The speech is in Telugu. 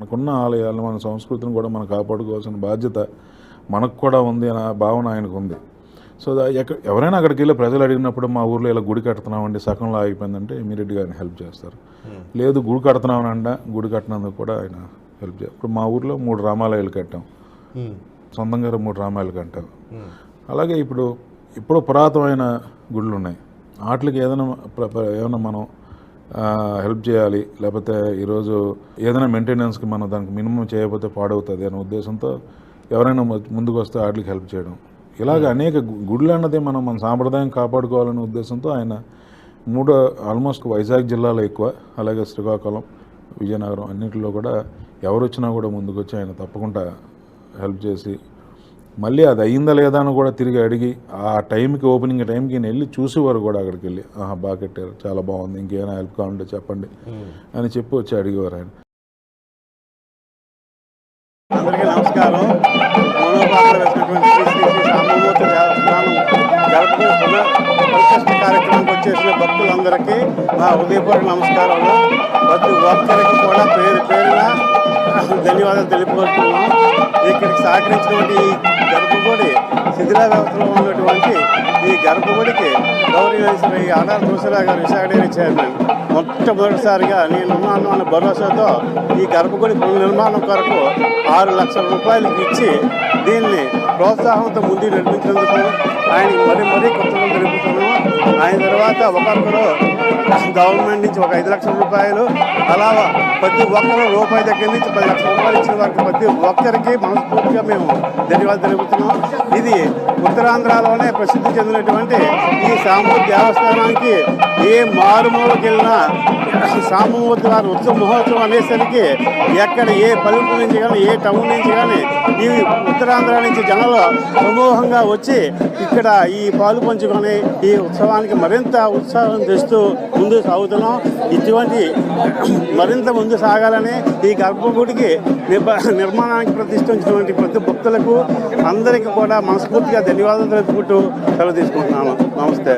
మనకున్న ఆలయాలు మన సంస్కృతిని కూడా మనం కాపాడుకోవాల్సిన బాధ్యత మనకు కూడా ఉంది అనే భావన ఆయనకు ఉంది. సో దా- ఎక్క- ఎవరైనా అక్కడికి వెళ్ళి ప్రజలు అడిగినప్పుడు మా ఊర్లో ఇలా గుడి కడుతున్నామండి సగంలో ఆగిపోయిందంటే ఇమీడియట్గా ఆయన హెల్ప్ చేస్తారు. లేదు గుడి కడుతున్నామనంట గుడి కట్టినందుకు కూడా ఆయన హెల్ప్ చేస్తారు ఇప్పుడు మా ఊర్లో మూడు రామాలయాలు కట్టాం. సొంతంగా మూడు రామాయలు కట్టాం. అలాగే ఇప్పుడు ఇప్పుడు పురాతనమైన గుళ్ళు ఉన్నాయి వాటికి ఏదైనా ఏమైనా మనం హెల్ప్ చేయాలి లేకపోతే ఈరోజు ఏదైనా మెయింటెనెన్స్కి మనం దానికి మినిమం చేయకపోతే పాడవుతుంది అనే ఉద్దేశంతో ఎవరైనా ముందుకు వస్తే వాటికి హెల్ప్ చేయడం. ఇలాగ అనేక గు- గుళ్ళు అన్నది మనం మన సాంప్రదాయం కాపాడుకోవాలనే ఉద్దేశంతో ఆయన మూడు ఆల్మోస్ట్ వైజాగ్ జిల్లాలో ఎక్కువ అలాగే శ్రీకాకుళం విజయనగరం అన్నింటిలో కూడా ఎవరు వచ్చినా కూడా ముందుకు వచ్చి ఆయన తప్పకుండా హెల్ప్ చేసి మళ్ళీ అది అయిందా లేదా అని కూడా తిరిగి అడిగి ఆ టైంకి ఓపెనింగ్ టైంకి నేను వెళ్ళి చూసేవారు కూడా అక్కడికి వెళ్ళి. ఆహా బాగా కట్టారు చాలా బాగుంది ఇంకేమైనా హెల్ప్ కావాలంటే చెప్పండి అని చెప్పి వచ్చి అడిగేవారు ఆయన. అందరికీ నమస్కారం. వచ్చేసిన భక్తులందరికీ నా హృదయపూర్వక నమస్కారాలు ప్రతి ఒక్కరికి కూడా పేరు పేరున ధన్యవాదాలు తెలుపుకుంటున్నాం. ఇక్కడికి సహకరించినటువంటి ఈ గర్భగుడి శిథిల వ్యవస్థలో ఉన్నటువంటి ఈ గర్భగుడికి గౌరవ శ్రీ ఆడార్ తులసిరావు గారు విశాఖ డైరీ చైర్మన్ మొట్టమొదటిసారిగా నేనున్నాను అన్న భరోసాతో ఈ గర్భగుడి పునర్నిర్మాణం కొరకు ఆరు లక్షల రూపాయలకి ఇచ్చి దీన్ని ప్రోత్సాహంతో ముందు నడిపించినందుకు ఆయనకి మరీ మరీ కృతజ్ఞతలు తెలుపుతున్నాము ఆయన తర్వాత ఒకరికొకరు గవర్నమెంట్ నుంచి ఒక ఐదు లక్షల రూపాయలు అలా ప్రతి ఒక్కరు రూపాయి దగ్గర నుంచి పది లక్షల రూపాయలు ఇచ్చిన వారికి ప్రతి ఒక్కరికి మనస్ఫూర్తిగా మేము ధన్యవాదాలు తెలుపుతున్నాం. ఇది ఉత్తరాంధ్రలోనే ప్రసిద్ధి చెందినటువంటి ఈ సామూర్తి దేవస్థానానికి ఏ మారుమూలకి వెళ్ళినా సామూర్తి వారి ఉత్సవ మహోత్సవం అనేసరికి ఎక్కడ ఏ పల్లెటూరు నుంచి కానీ ఏ టౌన్ నుంచి కానీ ఈ ఉత్తరాంధ్ర నుంచి జనాలు సమూహంగా వచ్చి ఇక్కడ ఈ పాలు పంచుకొని ఈ ఉత్సవాన్ని కార్యక్రమానికి మరింత ఉత్సాహం తెస్తూ ముందుకు సాగుతున్నాం. ఇటువంటి మరింత ముందు సాగాలని ఈ గర్భగుడికి నిర్మాణానికి ప్రతిష్ఠించినటువంటి ప్రతి భక్తులకు అందరికీ కూడా మనస్ఫూర్తిగా ధన్యవాదాలు తెలుపుకుంటూ సెలవు తీసుకుంటున్నాను నమస్తే.